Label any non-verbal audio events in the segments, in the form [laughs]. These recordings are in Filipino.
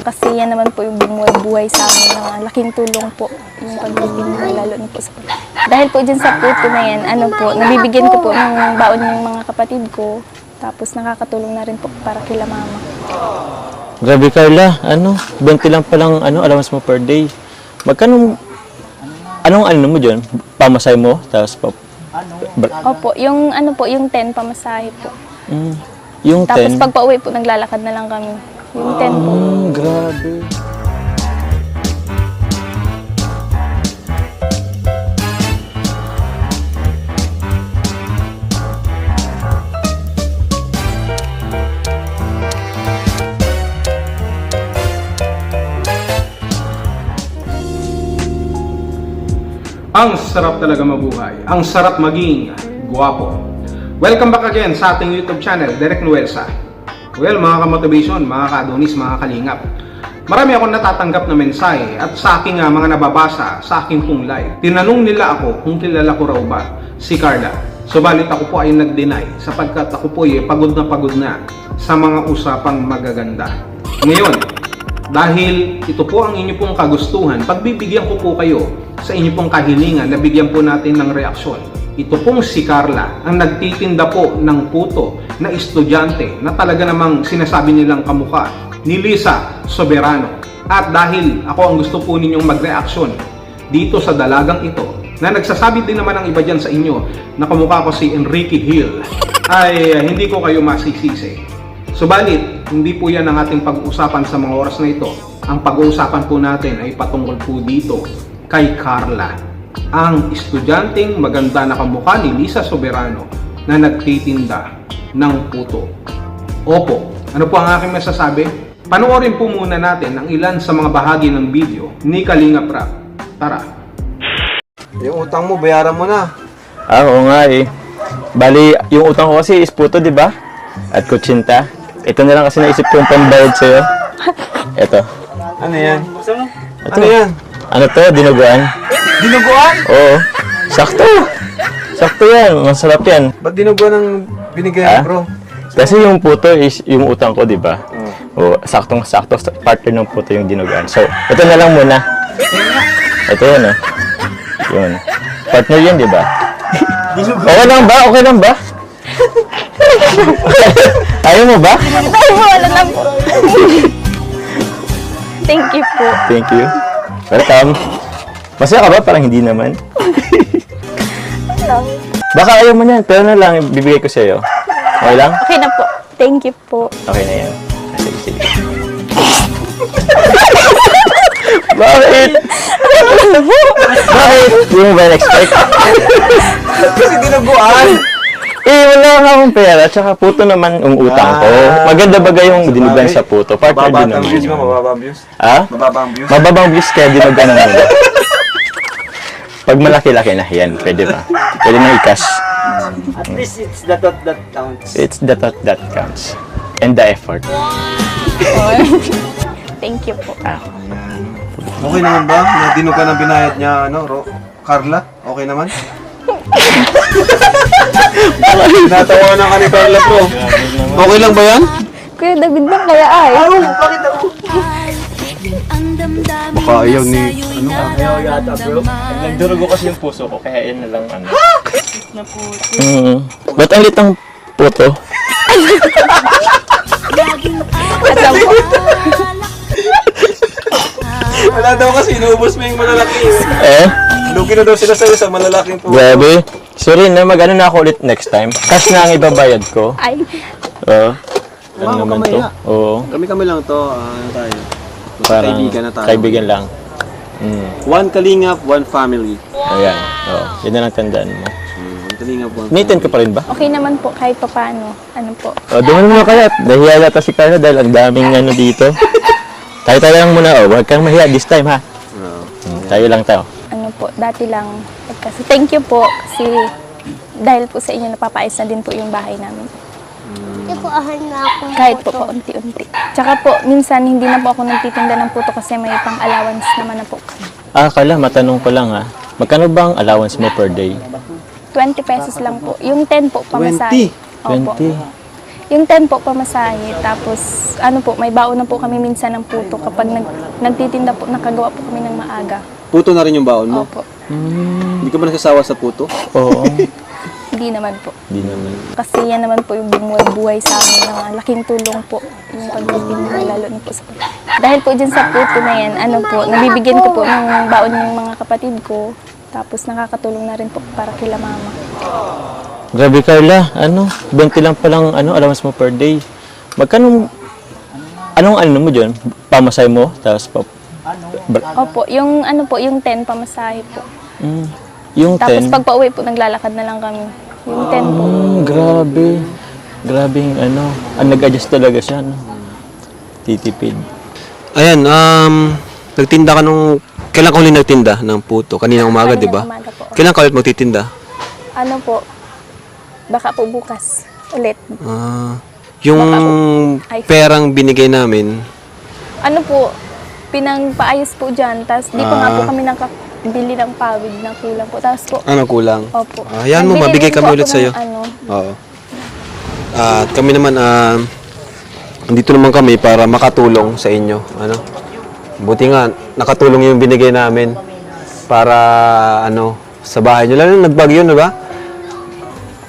Kasi yan naman po yung bumuhay-buhay sa amin na laking tulong po yung pagtitinda lalo na po sa Dahil po dyan sa puto na yan, ano po, nabibigyan ko po ng baon yung mga kapatid ko. Tapos nakakatulong na rin po para kila mama. Grabe Carla, ano? 20 lang palang ano, allowance mo per day. Magkano, anong ano mo dyan? Pamasay mo? Tapos pa, br- Opo, yung ano po, yung 10 pamasahe po. mm, yung Tapos 10. pag pauwi po, naglalakad na lang kami. Yung 10 po. Mm, grabe. Ang sarap talaga mabuhay. Ang sarap maging guwapo. Welcome back again sa ating YouTube channel, Derek Nuelsa. Well, mga ka-motivation, mga ka-adonis, mga kalingap. Marami akong natatanggap na mensahe at sa aking ah, mga nababasa sa aking pong live. Tinanong nila ako kung kilala ko raw ba si Carla. Subalit ako po ay nag-deny sapagkat ako po ay pagod na pagod na sa mga usapang magaganda. Ngayon, dahil ito po ang inyo pong kagustuhan, pagbibigyan ko po kayo sa inyo pong kahilingan na bigyan po natin ng reaksyon. Ito pong si Carla, ang nagtitinda po ng puto na estudyante na talaga namang sinasabi nilang kamukha ni Lisa Soberano. At dahil ako ang gusto po ninyong magreaksyon dito sa dalagang ito, na nagsasabi din naman ang iba dyan sa inyo na kamukha ko si Enrique Hill, ay hindi ko kayo masisisi. Subalit, hindi po yan ang ating pag-uusapan sa mga oras na ito. Ang pag-uusapan po natin ay patungkol po dito kay Carla, ang estudyanteng maganda na kamukha ni Lisa Soberano na nagtitinda ng puto. Opo, ano po ang aking masasabi? Panoorin po muna natin ang ilan sa mga bahagi ng video ni Kalinga Prap. Tara! Yung utang mo, bayaran mo na. Ah, oo nga eh. Bali, yung utang ko kasi is puto, di ba? At kutsinta. Ito na lang kasi naisip kong pambayad sa'yo. [laughs] Ito. Ano yan? Ito. Ano yan? Ano to? Dinuguan? Dinuguan? Oo. Sakto. Sakto yan. Masarap yan. Ba't dinuguan ang binigay Ah? bro? Kasi yung puto is yung utang ko, di ba? Oo. saktong sakto. Partner ng puto yung dinuguan. So, ito na lang muna. Ito yan, oh. Yun. Partner yan, di ba? Okay lang ba? Okay lang ba? [laughs] Ayaw mo ba? Ay, wala lang po. [laughs] Thank you po. Thank you. Welcome. Masaya ka ba? Parang hindi naman. Baka ayaw mo niyan, pero na lang, bibigay ko sa'yo. Okay lang? Okay na po. Thank you po. Okay na yan. Ah, Sige, sige. [laughs] Bakit? Bakit? Hindi mo ba expect Kasi dinuguan! Eh, wala nga akong pera, tsaka puto naman ang utang ko. Maganda bagay yung dinugan sa puto. Partner Mababa din ang views mo, naman. mababa ang views. Ha? Mababa ang views. Mababang views kaya dinugan ng muna. Pag malaki-laki na, yan, pwede ba? Pwede na i-cash. At least it's the thought that counts. It's the thought that counts. And the effort. [laughs] Thank you po. Ah, Okay naman ba? Na dinugan ang binayad niya, ano, Ro? Carla? Okay naman? [laughs] Natawa na ka ni Carla, bro. Okay lang ba yan? Kuya David bang kaya ay? Baka ayaw ni... Ano? Ayaw yata bro. Nagdurugo kasi yung puso ko, kaya yun na lang ano. Mm. Ba't ang litang puto? Wala daw kasi, inuubos mo yung malalaki. Eh? Lugi na daw sila sa'yo sa malalaking po. Grabe. Sorry na, mag-ano na ako ulit next time. Cash na ang ibabayad ko. Ay, Oo. Ano Wow, naman kamay to? Oo. Kami-kami lang to, ah, ano tayo? Parang Kaibigan na tayo. kaibigan lang. Mm. One kalingap, one family. Ayan. Oo. Yun na lang tandaan mo. Hmm, One kalingap, one Nathan ka pa rin ba? okay naman po kahit papaano. Ano po. O, doon mo kaya. Nahiya yata si Carla dahil ang daming ano dito. [laughs] Tayo tayo lang muna. Oh. Huwag kang mahiya this time ha. Oo. Mm, tayo lang tayo. Ano po, dati lang. Kasi thank you po kasi dahil po sa inyo napapaayos na din po yung bahay namin. Kahit po paunti-unti. Tsaka po, minsan hindi na po ako nagtitinda ng puto kasi may pang-allowance naman na po. Ah, Carla, matanong ko lang ha. Magkano ba ang allowance mo per day? 20 pesos lang po. Yung 10 po, pamasahe. 20? Opo. 20. Yung 10 po pamasahe, tapos ano po, may baon na po kami minsan ng puto kapag nag, nagtitinda po, nakagawa po kami ng maaga. Puto na rin yung baon mo. Opo. Hindi ka ba nagsasawa sa puto? Oo. [laughs] Hindi naman po. Di naman. Kasi yan naman po yung bumuhay-buhay sa amin na laking tulong po yung pagtitinda lalo na po sa Dahil po dyan sa puto na yan, ano po, nabibigyan ko po ng baon yung mga kapatid ko. Tapos nakakatulong na rin po para kila mama. Grabe Carla, ano? 20 lang palang ano, allowance mo per day. Magkano, anong ano mo dyan? Pamasay mo? Tapos pa, Opo, yung ano po, yung 10 pamasahe po. mm, yung Tapos 10. pag pauwi po, naglalakad na lang kami. Yung 10 po. Mm, grabe. Grabe yung ano. Ang nag-adjust talaga siya, no? Titipid. Ayan, um, nagtinda ka nung... Kailan ka huli nagtinda ng puto? Kanina umaga, di ba? umaga po. Kailan ka ulit magtitinda? Ano po, baka po bukas ulit. Ah, yung Ay. perang binigay namin, Ano po, pinangpaayos po dyan. Tapos di pa nga Ah. po kami nakabili ng pawid na kulang po. Tapos po, ano kulang? opo. Ah, yan mo, mabigay kami po ulit ako sa'yo. ng Ano, Oo. At kami naman, ah, dito naman kami para makatulong sa inyo. Ano? Buti nga, nakatulong yung binigay namin para, ano, sa bahay nyo. Lalo nagbagyo, di ba?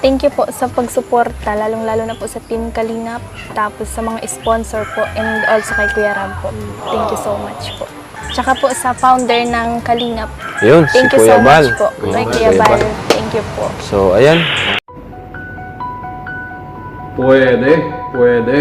thank you po sa pagsuporta, lalong-lalo na po sa Team Kalingap, tapos sa mga sponsor po, and also kay Kuya Ram po. Thank you so much po. Tsaka po sa founder ng Kalingap. Yun, si Thank you Kuya so Bal. much po. Kay Kuya Kuya Bal. Bal. Thank you po. So, ayan. Pwede, pwede.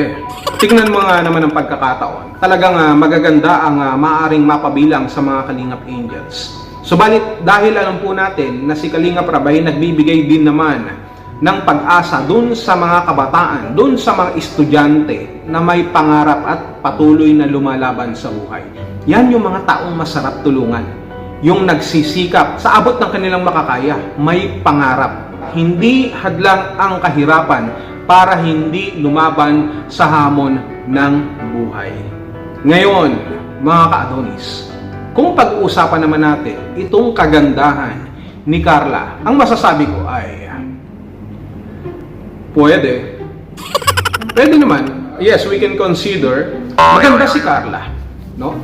Tingnan mo nga naman ang pagkakataon. Talagang ah, magaganda ang ah, maaaring mapabilang sa mga Kalingap Angels. Subalit dahil alam po natin na si Kalingap Rabay nagbibigay din naman ng pag-asa dun sa mga kabataan, dun sa mga estudyante na may pangarap at patuloy na lumalaban sa buhay. Yan yung mga taong masarap tulungan. Yung nagsisikap sa abot ng kanilang makakaya, may pangarap. Hindi hadlang ang kahirapan para hindi lumaban sa hamon ng buhay. Ngayon, mga ka-Adonis, kung pag-uusapan naman natin itong kagandahan ni Carla, ang masasabi ko ay pwede. Pwede naman. Yes, we can consider maganda si Carla, no?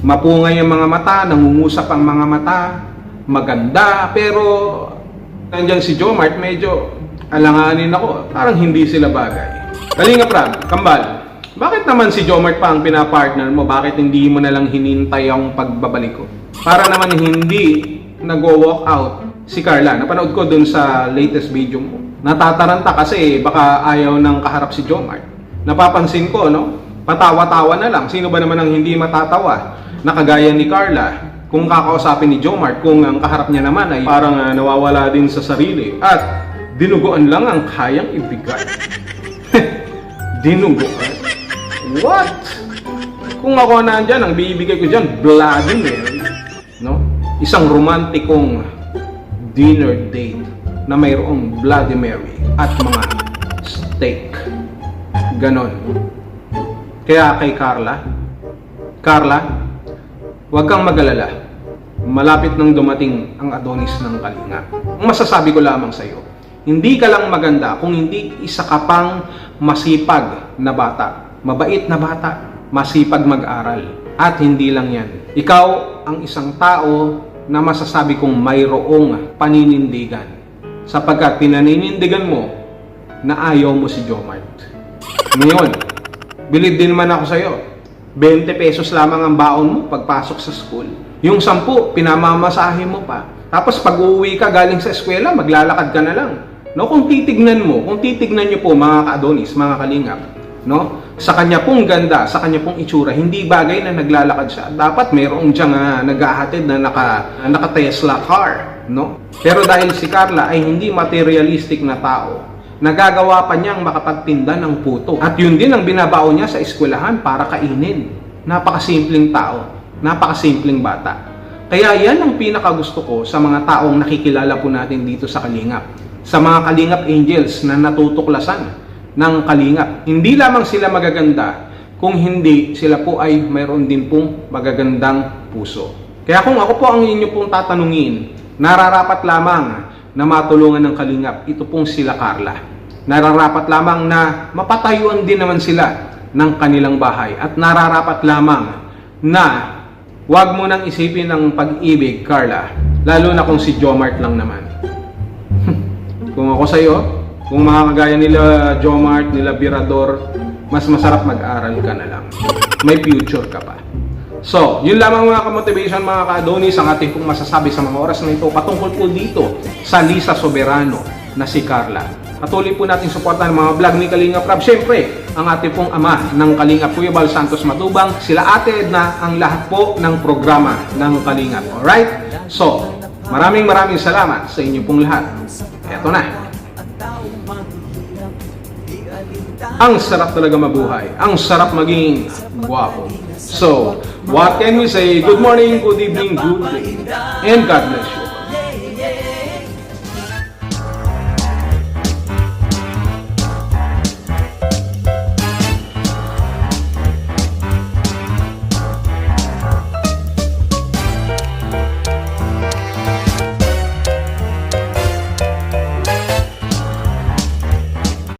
Mapungay ang mga mata, nangungusap ang mga mata, maganda, pero nandiyan si Jomart, medyo alanganin ako. Parang hindi sila bagay. Kalinga Prab, Kambal, bakit naman si Jomart pa ang pinapartner mo? Bakit hindi mo na lang hinintay ang pagbabalik ko? Para naman hindi nag-walk out si Carla. Napanood ko dun sa latest video mo. Natataranta kasi baka ayaw ng kaharap si Jomart. Napapansin ko, no? Patawa-tawa na lang. Sino ba naman ang hindi matatawa? Nakagaya ni Carla. Kung kakausapin ni Jomart, kung ang kaharap niya naman ay parang ah, nawawala din sa sarili. At dinuguan lang ang kayang ibigay. [laughs] dinuguan? What? Kung ako nandyan, ang bibigay ko dyan, Mary. No? Isang romantikong dinner date na mayroong Bloody Mary at mga steak. Ganon. Kaya kay Carla, Carla, huwag kang magalala. Malapit nang dumating ang Adonis ng Kalinga. Ang masasabi ko lamang sa iyo, hindi ka lang maganda kung hindi isa ka pang masipag na bata. Mabait na bata, masipag mag-aral. At hindi lang yan. Ikaw ang isang tao na masasabi kong mayroong paninindigan. Sapagkat pinaninindigan mo na ayaw mo si Jomart. Ngayon, bilid din naman ako sa'yo. 20 pesos lamang ang baon mo pagpasok sa school. Yung 10, pinamamasahe mo pa. Tapos pag uuwi ka galing sa eskwela, maglalakad ka na lang. No, kung titignan mo, kung titignan niyo po mga ka-Adonis, mga kalingap, no? Sa kanya pong ganda, sa kanya pong itsura, hindi bagay na naglalakad siya. Dapat mayroong diyang uh, naghahatid na naka, naka Tesla car, no? Pero dahil si Carla ay hindi materialistic na tao, nagagawa pa niyang makapagtinda ng puto. At yun din ang binabao niya sa eskwelahan para kainin. Napakasimpleng tao, napakasimpleng bata. Kaya yan ang pinakagusto ko sa mga taong nakikilala po natin dito sa Kalingap. Sa mga Kalingap Angels na natutuklasan ng Kalingap. Hindi lamang sila magaganda, kung hindi sila po ay mayroon din pong magagandang puso. Kaya kung ako po ang inyo pong tatanungin, nararapat lamang na matulungan ng Kalingap, ito pong sila Carla. nararapat lamang na mapatayuan din naman sila ng kanilang bahay at nararapat lamang na wag mo nang isipin ng pag-ibig, Carla, lalo na kung si Jomart lang naman. [laughs] kung ako sa'yo, kung mga kagaya nila Jomart, nila Birador, mas masarap mag-aral ka na lang. May future ka pa. So, yun lamang mga ka-motivation, mga ka-adonis, ang ating pong masasabi sa mga oras na ito patungkol po dito sa Lisa Soberano na si Carla. Patuloy po natin suportahan ang mga vlog ni Kalinga Prab. Siyempre, ang ating pong ama ng Kalinga Kuya Bal Santos Matubang, sila ate na ang lahat po ng programa ng Kalinga. Alright? So, maraming maraming salamat sa inyo pong lahat. Eto na. Ang sarap talaga mabuhay. Ang sarap maging guwapo. So, what can we say? Good morning, good evening, good day. And God bless you.